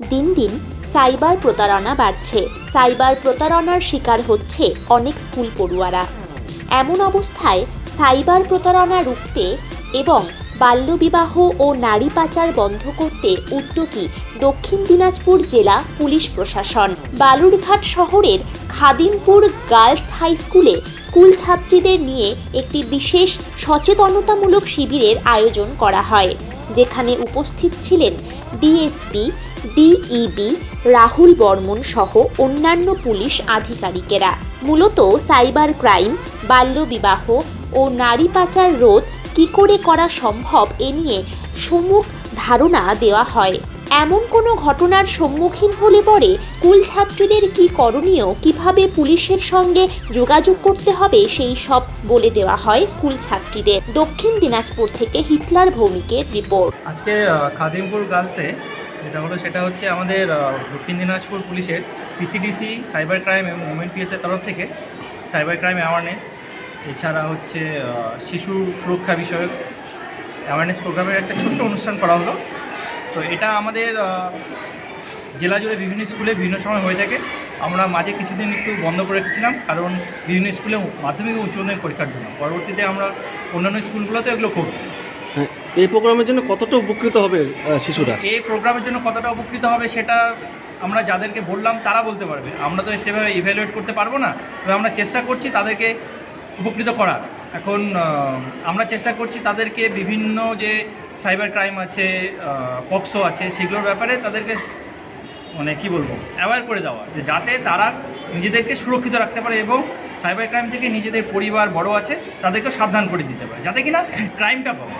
দিন দিন সাইবার প্রতারণা বাড়ছে। সাইবার প্রতারণার শিকার হচ্ছে অনেক স্কুল পড়ুয়ারা। এমন অবস্থায় সাইবার প্রতারণা রুখতে এবং বাল্যবিবাহ ও নারী পাচার বন্ধ করতে উদ্যোগী দক্ষিণ দিনাজপুর জেলা পুলিশ প্রশাসন। বালুরঘাট শহরের খাদিমপুর গার্লস হাই স্কুলে স্কুল ছাত্রীদের নিয়ে একটি বিশেষ সচেতনতামূলক শিবিরের আয়োজন করা হয়। যেখানে উপস্থিত ছিলেন ডিএসপি, ডিইবি, রাহুল বর্মন সহ অন্যান্য পুলিশ আধিকারিকেরা। মূলত সাইবার ক্রাইম, বাল্যবিবাহ ও নারী পাচার রোধ কী করে করা সম্ভব এ নিয়ে সম্মুখ ধারণা দেওয়া হয়। এমন কোনো ঘটনার সম্মুখীন হলে পরে স্কুল ছাত্রীদের কি করণীয়, কীভাবে পুলিশের সঙ্গে যোগাযোগ করতে হবে, সেই সব বলে দেওয়া হয় স্কুল ছাত্রীদের। দক্ষিণ দিনাজপুর থেকে হিটলার ভৌমিকের রিপোর্ট। আজকে খাদিমপুর গার্লসে যেটা হলো সেটা হচ্ছে আমাদের দক্ষিণ দিনাজপুর পুলিশের পিসিডিসি সাইবার ক্রাইম এবং ওমেন তরফ থেকে সাইবার ক্রাইম অ্যাওয়ারনেস এছাড়া হচ্ছে শিশু সুরক্ষা বিষয়ক অ্যাওয়ারনেস প্রোগ্রামের একটা ছোট্ট অনুষ্ঠান করা হলো। তো এটা আমাদের জেলা জুড়ে বিভিন্ন স্কুলে বিভিন্ন সময় হয়ে থাকে। আমরা মাঝে কিছুদিন একটু বন্ধ করে রেখেছিলাম কারণ বিভিন্ন স্কুলে মাধ্যমিক ও উচ্চ মাধ্যমিক পরীক্ষার জন্য। পরবর্তীতে আমরা অন্যান্য স্কুলগুলোতে এগুলো করব। হ্যাঁ, এই প্রোগ্রামের জন্য কতটা উপকৃত হবে শিশুরা? এই প্রোগ্রামের জন্য কতটা উপকৃত হবে সেটা আমরা যাদেরকে বললাম তারা বলতে পারবে। আমরা তো সেভাবে ইভ্যালুয়েট করতে পারব না তবে আমরা চেষ্টা করছি তাদেরকে উপকৃত করার। এখন আমরা চেষ্টা করছি তাদেরকে বিভিন্ন যে সাইবার ক্রাইম আছে পক্সো আছে, সেগুলোর ব্যাপারে তাদেরকে মানে কি বলব অ্যাওয়্যার করে দেওয়া, যে যাতে তারা নিজেদেরকে সুরক্ষিত রাখতে পারে এবং সাইবার ক্রাইম থেকে নিজেদের পরিবার বড় আছে তাদেরকে সাবধান করে দিতে পারে, যাতে কিনা ক্রাইমটা কমে।